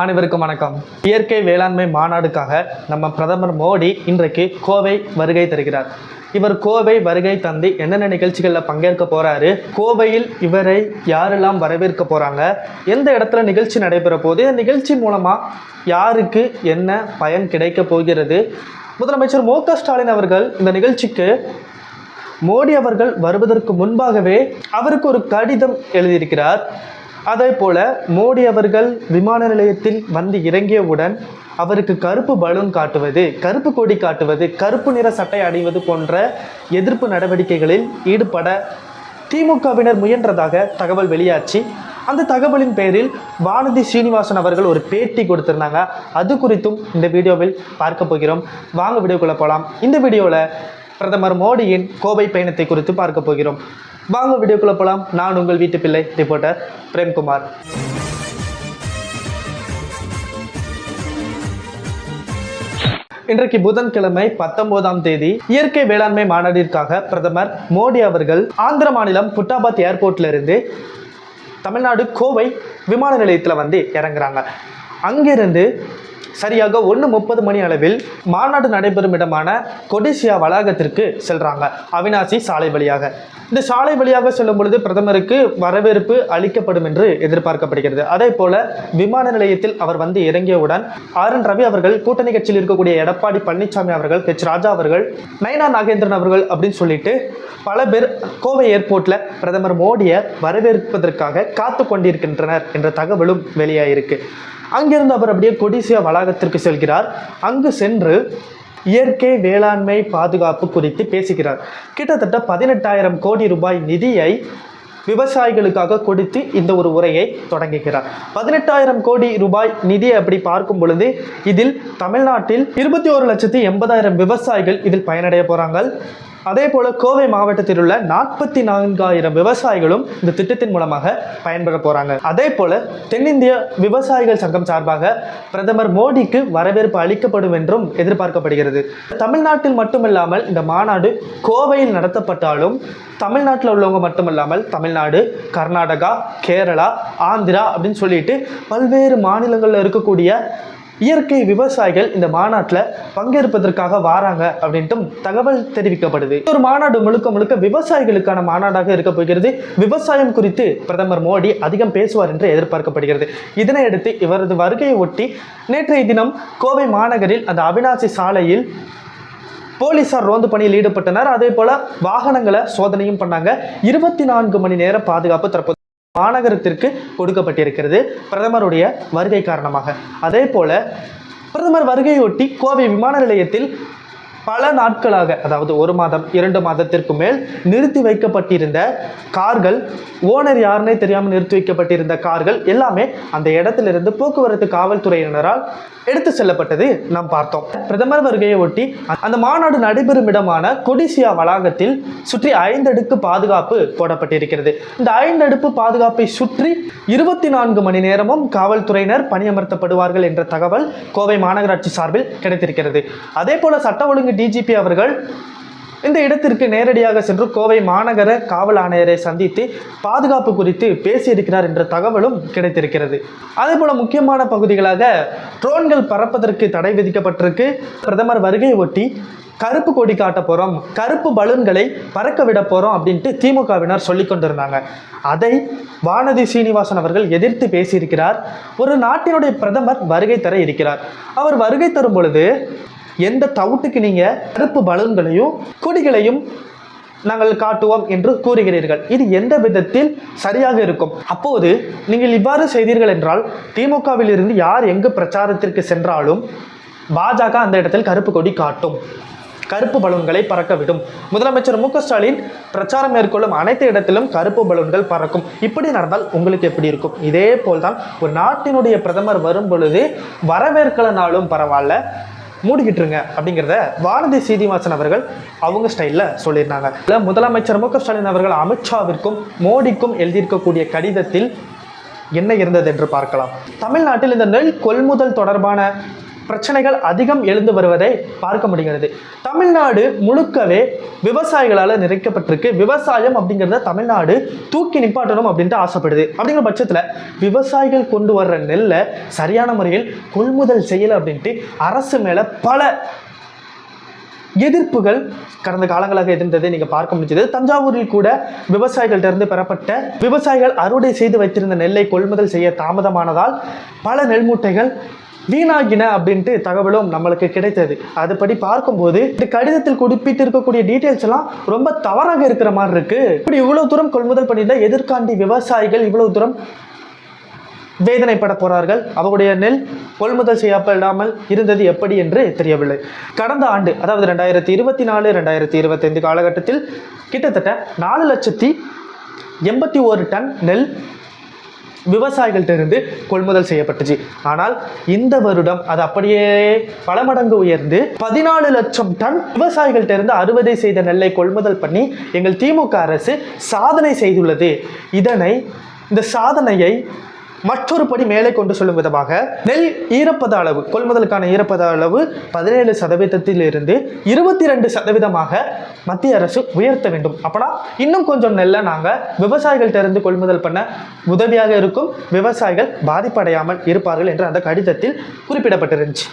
அனைவருக்கும் வணக்கம். இயற்கை வேளாண்மை மாநாடுக்காக நம்ம பிரதமர் மோடி இன்றைக்கு கோவை வருகை தருகிறார். இவர் கோவை வருகை தந்து என்னென்ன நிகழ்ச்சிகளில் பங்கேற்க போறாரு கோவையில் இவரை யாரெல்லாம் வரவேற்க போறாங்க எந்த இடத்துல நிகழ்ச்சி நடைபெற போகுது இந்த நிகழ்ச்சி மூலமா யாருக்கு என்ன பயன் கிடைக்க போகிறது? முதலமைச்சர் மு ஸ்டாலின் அவர்கள் இந்த நிகழ்ச்சிக்கு மோடி அவர்கள் வருவதற்கு முன்பாகவே அவருக்கு ஒரு கடிதம் எழுதியிருக்கிறார். அதே போல மோடி அவர்கள் விமான நிலையத்தில் வந்து இறங்கியவுடன் அவருக்கு கருப்பு பலூன் காட்டுவது கருப்பு கொடி காட்டுவது கருப்பு நிற சட்டை அணிவது போன்ற எதிர்ப்பு நடவடிக்கைகளில் ஈடுபட திமுகவினர் முயன்றதாக தகவல் வெளியாச்சு. அந்த தகவலின் பேரில் வானதி சீனிவாசன் அவர்கள் ஒரு பேட்டி கொடுத்திருந்தாங்க. அது குறித்தும் இந்த வீடியோவில் பார்க்க போகிறோம். வாங்க வீடியோக்குள்ளே போகலாம் இந்த வீடியோவில் பிரதமர் மோடியின் கோவை பயணத்தை குறித்து பார்க்க போகிறோம். வாங்க வீடியோக்குள்ள போகலாம் நான் உங்கள் வீட்டு பிள்ளை ரிப்போர்ட்டர் பிரேம்குமார். இன்றைக்கு புதன்கிழமை பத்தொன்பதாம் தேதி இயற்கை வேளாண்மை மாநாட்டிற்காக பிரதமர் மோடி அவர்கள் ஆந்திர மாநிலம் புட்டாபாத் ஏர்போர்ட்ல இருந்து தமிழ்நாடு கோவை விமான நிலையத்தில் வந்து இறங்குறாங்க. அங்கிருந்து சரியாக ஒன்று முப்பது மணி அளவில் மாநாடு நடைபெறும் இடமான கொடிசியா வளாகத்திற்கு செல்றாங்க. அவினாசி சாலை வழியாக. இந்த சாலை வழியாக செல்லும் பொழுது பிரதமருக்கு வரவேற்பு அளிக்கப்படும் என்று எதிர்பார்க்கப்படுகிறது. அதே போல விமான நிலையத்தில் அவர் வந்து இறங்கியவுடன் ஆர் என் ரவி அவர்கள் கூட்டணி கட்சியில் இருக்கக்கூடிய எடப்பாடி பழனிசாமி அவர்கள் ஹெச் ராஜா அவர்கள் நயனா நாகேந்திரன் அவர்கள் அப்படின்னு சொல்லிட்டு பல பேர் கோவை ஏர்போர்ட்ல பிரதமர் மோடியை வரவேற்பதற்காக காத்து கொண்டிருக்கின்றனர் என்ற தகவலும் வெளியாயிருக்கு. அங்கிருந்து அவர் அப்படியே கொடிசியா வளாகத்திற்கு செல்கிறார். அங்கு சென்று இயற்கை வேளாண்மை பாதுகாப்பு குறித்து பேசுகிறார். கிட்டத்தட்ட பதினெட்டாயிரம் கோடி ரூபாய் நிதியை விவசாயிகளுக்காக கொடுத்து இந்த ஒரு உரையை தொடங்குகிறார். பதினெட்டாயிரம் கோடி ரூபாய் நிதி அப்படி பார்க்கும் பொழுது இதில் தமிழ்நாட்டில் இருபத்தி ஒரு லட்சத்தி எண்பதாயிரம் விவசாயிகள் இதில் பயனடைய போகிறாங்க அதே போல கோவை மாவட்டத்தில் உள்ள நாற்பத்தி நான்காயிரம் விவசாயிகளும் இந்த திட்டத்தின் மூலமாக பயன்பெற போறாங்க. அதே போல தென்னிந்திய விவசாயிகள் சங்கம் சார்பாக பிரதமர் மோடிக்கு வரவேற்பு அளிக்கப்படும் என்றும் எதிர்பார்க்கப்படுகிறது. தமிழ்நாட்டில் மட்டுமில்லாமல் இந்த மாநாடு கோவையில் நடத்தப்பட்டாலும் தமிழ்நாட்டில் உள்ளவங்க மட்டுமல்லாமல் தமிழ்நாடு கர்நாடகா கேரளா ஆந்திரா அப்படின்னு சொல்லிட்டு பல்வேறு மாநிலங்களில் இருக்கக்கூடிய இயற்கை விவசாயிகள் இந்த மாநாட்டில் பங்கேற்பதற்காக வாராங்க அப்படின்ட்டும் தகவல் தெரிவிக்கப்படுது. ஒரு மாநாடு முழுக்க முழுக்க விவசாயிகளுக்கான மாநாடாக இருக்க போகிறது. விவசாயம் குறித்து பிரதமர் மோடி அதிகம் பேசுவார் என்று எதிர்பார்க்கப்படுகிறது. இதனையடுத்து இவரது வருகையை ஒட்டி நேற்றைய தினம் கோவை மாநகரில் அந்த அவினாசி சாலையில் போலீசார் ரோந்து பணியில் ஈடுபட்டனர். அதே போல வாகனங்களை சோதனையும் பண்ணாங்க. இருபத்தி நான்கு மணி நேர பாதுகாப்பு தற்போது மாநகரத்திற்கு கொடுக்கப்பட்டிருக்கிறது பிரதமருடைய வருகை காரணமாக. அதே போல பிரதமர் வருகையொட்டி கோவை விமான நிலையத்தில் பல நாட்களாக அதாவது ஒரு மாதம் இரண்டு மாதத்திற்கு மேல் நிறுத்தி வைக்கப்பட்டிருந்த கார்கள் ஓனர் யாருன்னே தெரியாமல் நிறுத்தி வைக்கப்பட்டிருந்த கார்கள் எல்லாமே அந்த இடத்திலிருந்து போக்குவரத்து காவல்துறையினரால் எடுத்து செல்லப்பட்டது நாம் பார்த்தோம். பிரதமர் வருகையை ஒட்டி அந்த மாநாடு நடைபெறும் இடமான கொடிசியா வளாகத்தில் சுற்றி ஐந்தடுக்கு பாதுகாப்பு போடப்பட்டிருக்கிறது. இந்த ஐந்தடுப்பு பாதுகாப்பை சுற்றி இருபத்தி நான்கு மணி நேரமும் காவல்துறையினர் பணியமர்த்தப்படுவார்கள் என்ற தகவல் கோவை மாநகராட்சி சார்பில் கிடைத்திருக்கிறது. அதே போல சட்ட ஒழுங்கு டிஜிபி அவர்கள் இந்த இடத்திற்கு நேரடியாக சென்று கோவை மாநகர காவல் ஆணையரை சந்தித்து பாதுகாப்பு குறித்து பேசியிருக்கிறார் என்ற தகவலும் கிடைத்திருக்கிறது. அதே போல முக்கியமான பகுதிகளாக ட்ரோன்கள் பறப்பதற்கு தடை விதிக்கப்பட்டிருக்கு. பிரதமர் வருகையை ஒட்டி கருப்பு கொடி காட்ட போகிறோம் கருப்பு பலூன்களை பறக்க விட போகிறோம் அப்படின்ட்டு திமுகவினர் சொல்லி கொண்டிருந்தாங்க. அதை வானதி சீனிவாசன் அவர்கள் எதிர்த்து பேசியிருக்கிறார். ஒரு நாட்டினுடைய பிரதமர் வருகை தர இருக்கிறார். அவர் வருகை தரும் பொழுது எந்த தவுட்டுக்கு நீங்கள் கருப்பு பலூன்களையும் கொடிகளையும் நாங்கள் காட்டுவோம் என்று கூறுகிறீர்கள். இது எந்த விதத்தில் சரியாக இருக்கும்? அப்போது நீங்கள் இவ்வாறு செய்தீர்கள் என்றால் திமுகவில் இருந்து யார் எங்கு பிரச்சாரத்திற்கு சென்றாலும் பாஜக அந்த இடத்தில் கருப்பு கொடி காட்டும். கருப்பு பலூன்களை பறக்க விடும் முதலமைச்சர் மு ஸ்டாலின் பிரச்சாரம் மேற்கொள்ளும் அனைத்து இடத்திலும் கருப்பு பலூன்கள் பறக்கும். இப்படி நடந்தால் உங்களுக்கு எப்படி இருக்கும்? இதே போல்தான் ஒரு நாட்டினுடைய பிரதமர் வரும் பொழுது வரவேற்கலனாலும் பரவாயில்ல மூடிக்கிட்டுருங்க அப்படிங்கிறத வானதி சீனிவாசன் அவர்கள் அவங்க ஸ்டைலில் சொல்லியிருந்தாங்க. இல்லை முதலமைச்சர் மு ஸ்டாலின் அவர்கள் அமித்ஷாவிற்கும் மோடிக்கும் எழுதியிருக்கக்கூடிய கடிதத்தில் என்ன இருந்தது என்று பார்க்கலாம். தமிழ்நாட்டில் இந்த நெல் கொள்முதல் தொடர்பான பிரச்சனைகள் அதிகம் எழுந்து வருவதை பார்க்க முடிகிறது. தமிழ்நாடு முழுக்கவே விவசாயிகளால் நிறைக்கப்பட்டிருக்கு. விவசாயம் அப்படிங்கிறத தமிழ்நாடு தூக்கி நிப்பாட்டணும் அப்படின்ட்டு ஆசைப்படுது. அப்படிங்கிற பட்சத்தில் விவசாயிகள் கொண்டு வர்ற நெல்லை சரியான முறையில் கொள்முதல் செய்யலை அப்படின்ட்டு அரசு மேலே பல எதிர்ப்புகள் கடந்த காலங்களாக இருந்ததை நீங்கள் பார்க்க முடிஞ்சது. தஞ்சாவூரில் கூட விவசாயிகள்ட்ட இருந்து பெறப்பட்ட விவசாயிகள் அறுவடை செய்து வைத்திருந்த நெல்லை கொள்முதல் செய்ய தாமதமானதால் பல நெல் மூட்டைகள் வீணாகின அப்படின்ட்டு தகவலும் நம்மளுக்கு கிடைத்தது. அதுபடி பார்க்கும்போது இந்த கடிதத்தில் குறிப்பிட்டு இருக்கக்கூடிய டீட்டெயில்ஸ் எல்லாம் ரொம்ப தவறாக இருக்கிற மாதிரி இருக்கு. இப்படி இவ்வளவு தூரம் கொள்முதல் பண்ணியிருந்தா எதிர்காண்டி விவசாயிகள் இவ்வளவு தூரம் வேதனைப்பட போறார்கள். அவருடைய நெல் கொள்முதல் செய்யப்படாமல் இருந்தது எப்படி என்று தெரியவில்லை. கடந்த ஆண்டு அதாவது ரெண்டாயிரத்தி இருபத்தி நாலு ரெண்டாயிரத்தி இருபத்தைந்து காலகட்டத்தில் கிட்டத்தட்ட நாலு லட்சத்தி எண்பத்தி ஒரு டன் நெல் விவசாயிகள்ட்ட இருந்து கொள்முதல் செய்யப்பட்டுச்சு. ஆனால் இந்த வருடம் அது அப்படியே பல மடங்கு உயர்ந்து பதினாலு லட்சம் டன் விவசாயிகள்ட்ட இருந்து அறுவடை செய்த நெல்லை கொள்முதல் பண்ணி எங்கள் திமுக அரசு சாதனை செய்துள்ளது. இதனை இந்த சாதனையை மற்றொரு படி மேலே கொண்டு செல்லும் விதமாக நெல் ஈரப்பத அளவு கொள்முதலுக்கான ஈரப்பத அளவு பதினேழு சதவீதத்தில் இருந்து இருபத்தி ரெண்டு சதவீதமாக மத்திய அரசு உயர்த்த வேண்டும். அப்பனா இன்னும் கொஞ்சம் நெல்லை நாங்கள் விவசாயிகள் தெரிந்து கொள்முதல் பண்ண உதவியாக இருக்கும். விவசாயிகள் பாதிப்படையாமல் இருப்பார்கள் என்று அந்த கடிதத்தில் குறிப்பிடப்பட்டிருந்துச்சு.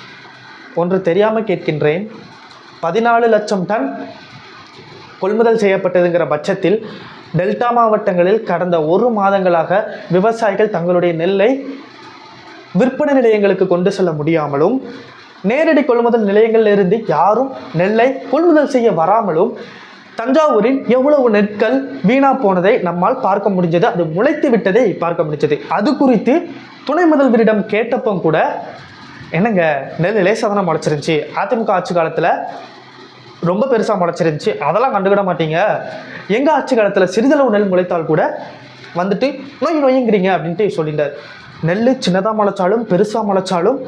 ஒன்று தெரியாமல் கேட்கின்றேன். பதினாலு லட்சம் டன் கொள்முதல் செய்யப்பட்டதுங்கிற பட்சத்தில் டெல்டா மாவட்டங்களில் கடந்த ஒரு மாதங்களாக விவசாயிகள் தங்களுடைய நெல்லை விற்பனை நிலையங்களுக்கு கொண்டு செல்ல முடியாமலும் நேரடி கொள்முதல் நிலையங்களில் இருந்து யாரும் நெல்லை கொள்முதல் செய்ய வராமலும் தஞ்சாவூரில் எவ்வளவு நெற்கள் வீணா போனதை நம்மால் பார்க்க முடிஞ்சது அது முளைத்து விட்டதை பார்க்க முடிஞ்சது. அது குறித்து துணை முதல்வரிடம் கேட்டப்போ கூட என்னங்க நெல் லேசாக தானே முளைச்சிருந்துச்சு? அதிமுக ஆட்சி காலத்தில் ரொம்ப பெருசாக முளைச்சிருந்துச்சு. அதெல்லாம் கண்டுக்கிட மாட்டீங்க. எங்கள் ஆட்சி காலத்தில் சிறிதளவு நெல் முளைத்தால் கூட வந்துட்டு நோய் நோய்ங்கிறீங்க அப்படின்ட்டு சொல்லிட்டார். நெல் சின்னதாக முளைச்சாலும் பெருசாக முளைச்சாலும்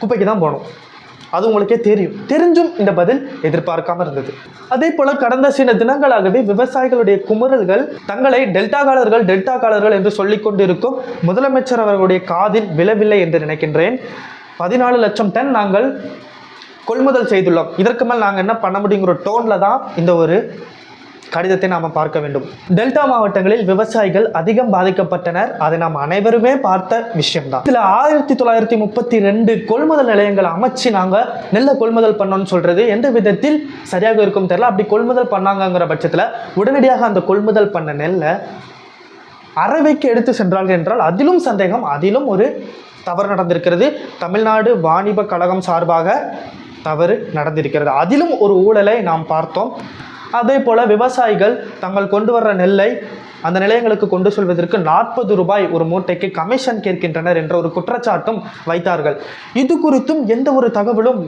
குப்பைக்கு தான் போகணும். அது உங்களுக்கே தெரியும். தெரிஞ்சும் இந்த பதில் எதிர்பார்க்காம இருந்தது. அதே போல கடந்த சில தினங்களாகவே விவசாயிகளுடைய குமுறல்கள் தங்களை டெல்டாகாலர்கள் டெல்டாக்காரர்கள் என்று சொல்லிக் கொண்டிருக்கும் முதலமைச்சர் அவர்களுடைய காதில் விழவில்லை என்று நினைக்கின்றேன். பதினாலு லட்சம் டன் நாங்கள் கொள்முதல் செய்துள்ளோம். இதற்கு மேல் நாங்கள் என்ன பண்ண முடியுங்கிற டோனில் தான் இந்த ஒரு கடிதத்தை நாம் பார்க்க வேண்டும். டெல்டா மாவட்டங்களில் விவசாயிகள் அதிகம் பாதிக்கப்பட்டனர். அதை நாம் அனைவருமே பார்த்த விஷயம்தான். இதில் ஆயிரத்தி தொள்ளாயிரத்தி முப்பத்தி ரெண்டு கொள்முதல் நிலையங்கள் அமைச்சு நாங்கள் நெல்லை கொள்முதல் பண்ணோம்னு சொல்றது. எந்த விதத்தில் சரியாக இருக்கும் தெரியல. அப்படி கொள்முதல் பண்ணாங்கங்கிற பட்சத்தில் உடனடியாக அந்த கொள்முதல் பண்ண நெல்லை அறவைக்கு எடுத்து சென்றார்கள் என்றால் அதிலும் சந்தேகம் அதிலும் ஒரு தவறு நடந்திருக்கிறது. தமிழ்நாடு வாணிப கழகம் சார்பாக தவறு நடந்திருக்கிறது. அதிலும் ஒரு ஊழலை நாம் பார்த்தோம். அதே போல் விவசாயிகள் தங்கள் கொண்டு வர்ற நெல்லை அந்த நிலையங்களுக்கு கொண்டு செல்வதற்கு நாற்பது ரூபாய் ஒரு மூட்டைக்கு கமிஷன் கேட்கின்றனர் என்ற ஒரு குற்றச்சாட்டும் வைத்தார்கள். இது குறித்தும் எந்த ஒரு தகவலும்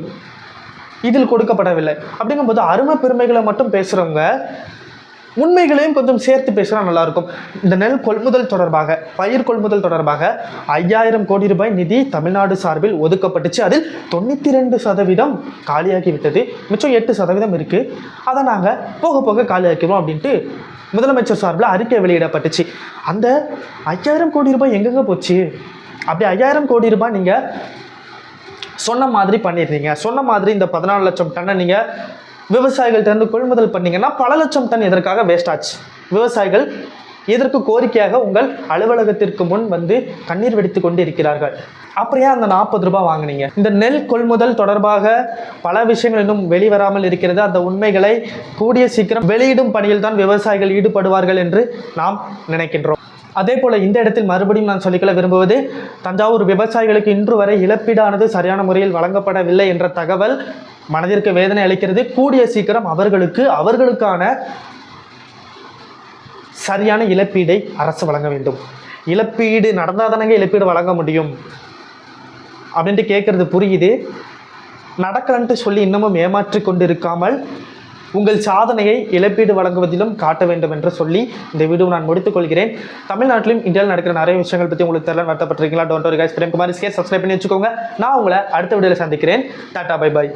இதில் கொடுக்கப்படவில்லை. அப்படிங்கும்போது அருமை பெருமைகளை மட்டும் பேசுகிறவங்க உண்மைகளையும் கொஞ்சம் சேர்த்து பேசினா நல்லாயிருக்கும். இந்த நெல் கொள்முதல் தொடர்பாக பயிர் கொள்முதல் தொடர்பாக ஐயாயிரம் கோடி ரூபாய் நிதி தமிழ்நாடு சார்பில் ஒதுக்கப்பட்டுச்சு. அதில் தொண்ணூற்றி ரெண்டு சதவீதம் காலியாகிவிட்டது. மிச்சம் எட்டு சதவீதம் இருக்குது அதை நாங்கள் போக போக காலியாக்கிடுவோம் அப்படின்ட்டு முதலமைச்சர் சார்பில் அறிக்கை வெளியிடப்பட்டுச்சு. அந்த ஐயாயிரம் கோடி ரூபாய் எங்கெங்க போச்சு? அப்படி ஐயாயிரம் கோடி ரூபாய் நீங்கள் சொன்ன மாதிரி பண்ணிடுறீங்க. சொன்ன மாதிரி இந்த பதினாலு லட்சம் டன்னை நீங்கள் விவசாயிகள்கிட்டருந்து கொள்முதல் பண்ணீங்கன்னா பல லட்சம் டன் இதற்காக வேஸ்ட் ஆச்சு. விவசாயிகள் இதற்கு கோரிக்கையாக உங்கள் அலுவலகத்திற்கு முன் வந்து கண்ணீர் வெடித்து கொண்டு இருக்கிறார்கள் அப்புறம் ஏன் அந்த நாற்பது ரூபாய் வாங்குனீங்க? இந்த நெல் கொள்முதல் தொடர்பாக பல விஷயங்கள் இன்னும் வெளிவராமல் இருக்கிறது. அந்த உண்மைகளை கூடிய சீக்கிரம் வெளியிடும் பணியில் தான் விவசாயிகள் ஈடுபடுவார்கள் என்று நாம் நினைக்கின்றோம். அதே போல் இந்த இடத்தில் மறுபடியும் நான் சொல்லிக்கொள்ள விரும்புவது தஞ்சாவூர் விவசாயிகளுக்கு இன்று வரை இழப்பீடானது சரியான முறையில் வழங்கப்படவில்லை என்ற தகவல் மனதிற்கு வேதனை அளிக்கிறது. கூடிய சீக்கிரம் அவர்களுக்கு அவர்களுக்கான சரியான இழப்பீடை அரசு வழங்க வேண்டும். இழப்பீடு நடந்தால் தானங்க இழப்பீடு வழங்க முடியும். அப்படின்ட்டு கேட்குறது புரியுது. நடக்கலன்ட்டு சொல்லி இன்னமும் ஏமாற்றி கொண்டு இருக்காமல் உங்கள் சாதனையை இழப்பீடு வழங்குவதிலும் காட்ட வேண்டும் என்று சொல்லி இந்த வீடியோ நான் முடித்துக்கொள்கிறேன் தமிழ்நாட்டிலும் இந்தியாவில் நடக்கிற நிறைய விஷயங்கள் பற்றி உங்களுக்கு தெரியல நடத்தப்பட்டிருக்கீங்களா டோன்ட் ஒரு கைஸ் பிரேம்குமார் ஸ்கே சப்ஸ்கிரைப் பண்ணி வச்சுக்கோங்க. நான் உங்களை அடுத்த வீடியோவில் சந்திக்கிறேன். Tata bye by